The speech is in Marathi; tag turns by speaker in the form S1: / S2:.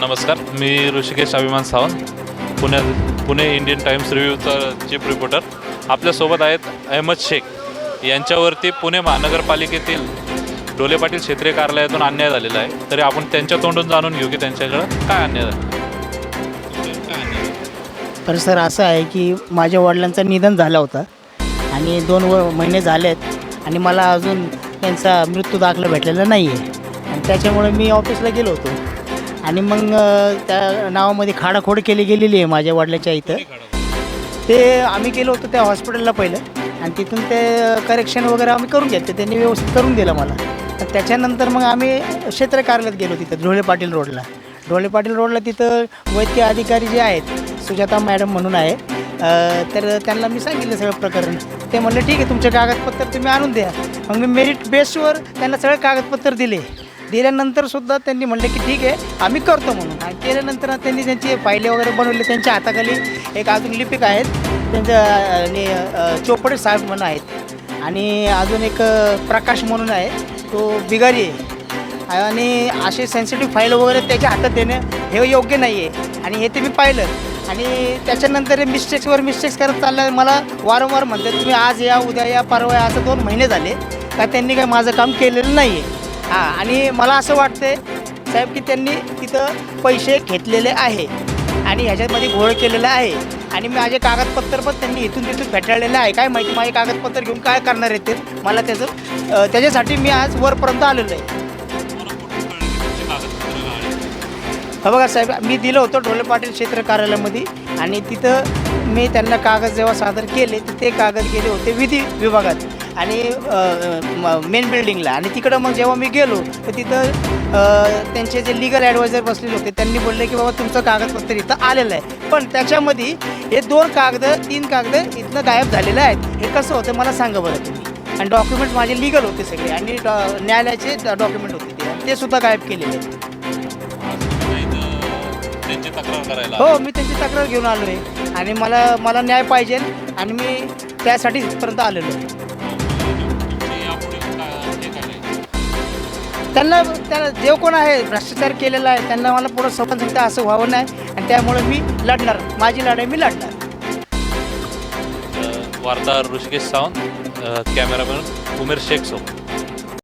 S1: नमस्कार मी ऋषिकेश अभिमान सावंत पुण्यात पुणे इंडियन टाइम्स रिव्ह्यूचा चीफ रिपोर्टर आपल्यासोबत आहेत अहमद शेख. यांच्यावरती पुणे महानगरपालिकेतील डोले पाटील क्षेत्रीय कार्यालयातून अन्याय झालेला आहे. तरी आपण त्यांच्या तोंडून जाणून घेऊ की त्यांच्याकडं काय अन्याय झाला.
S2: तर सर असं आहे की माझ्या वडिलांचं निधन झालं होतं आणि दोन व महिने झाले आहेत आणि मला अजून त्यांचा मृत्यू दाखला भेटलेला नाही आहे आणि त्याच्यामुळे मी ऑफिसला गेलो होतो. आणि मग त्या नावामध्ये खाडाखोड केली गेलेली आहे माझ्या वडिलाच्या इथं. ते आम्ही गेलो होतो त्या हॉस्पिटलला पहिलं. आणि तिथून ते करेक्शन वगैरे आम्ही करून घेतले. त्यांनी व्यवस्थित करून दिलं मला. तर त्याच्यानंतर मग आम्ही क्षेत्र कार्यालयात गेलो तिथं ढोळे पाटील रोडला. ढोळे पाटील रोडला तिथं वैद्यकीय अधिकारी जे आहेत सुजाता मॅडम म्हणून आहे तर त्यांना मी सांगितलं सगळं प्रकरण. ते म्हणले ठीक आहे तुमचे कागदपत्र तुम्ही आणून द्या. मग मी मेरिट बेसवर त्यांना सगळे कागदपत्र दिले. दिल्यानंतर सुद्धा त्यांनी म्हणले की ठीक आहे आम्ही करतो म्हणून. आणि केल्यानंतर त्यांनी त्यांचे फायले वगैरे बनवले त्यांच्या हाताखाली. एक अजून लिपिक आहेत. त्यांच्या चोपडे साहेब म्हणून आहेत. आणि अजून एक प्रकाश म्हणून आहे. तो बिगारी आहे. आणि असे सेन्सिटिव्ह फाईल वगैरे त्याच्या हातात देणं हे योग्य नाही आहे आणि हे ते मी पाहिलं. आणि त्याच्यानंतर मिस्टेक्सवर मिस्टेक्स करत चाललं मला वारंवार म्हणतात तुम्ही आज या उद्या या परवा या असं दोन महिने झाले. का त्यांनी काय माझं काम केलेलं नाही आहे हां आणि मला असं वाटते साहेब की त्यांनी तिथं पैसे घेतलेले आहे आणि ह्याच्यामध्ये घोळ केलेला आहे. आणि माझे कागदपत्र पण त्यांनी इथून तिथून फेटाळलेलं आहे. काय माहिती माझे कागदपत्र घेऊन काय करणार आहेत ते? मला त्याचं त्याच्यासाठी मी आज वरपर्यंत आलेलो आहे. हा बघा साहेब मी दिलं होतं ढोले पाटील क्षेत्र कार्यालयामध्ये आणि तिथं मी त्यांना कागद जेव्हा सादर केले तर ते कागद गेले होते विधी विभागात. आणि मेन बिल्डिंगला आणि तिकडं मग जेव्हा मी गेलो तर तिथं त्यांचे जे लिगल ॲडवायझर बसलेले होते त्यांनी बोलले की बाबा तुमचं कागदपत्र इथं आलेलं आहे. पण त्याच्यामध्ये हे दोन कागद तीन कागद इथनं गायब झालेले आहेत. हे कसं होतं मला सांगा बरं तुम्ही. आणि डॉक्युमेंट्स माझे लिगल होते सगळे आणि न्यायालयाचे डॉक्युमेंट होते ते. सुद्धा गायब केलेले आहेत. हो मी त्यांची तक्रार घेऊन आलो आहे आणि मला मला न्याय पाहिजे आणि मी त्यासाठी इथपर्यंत आलेलो आहे. त्यांना त्यांना जे कोण आहे? भ्रष्टाचार केलेला आहे. त्यांना मला पुढं समज सांगता असं व्हावं नाही. आणि त्यामुळे मी लढणार. माझी लढाई मी लढणार.
S1: वार्ताहर ऋषिकेश सावंत कॅमेरामॅन उमेर शेख सोबत.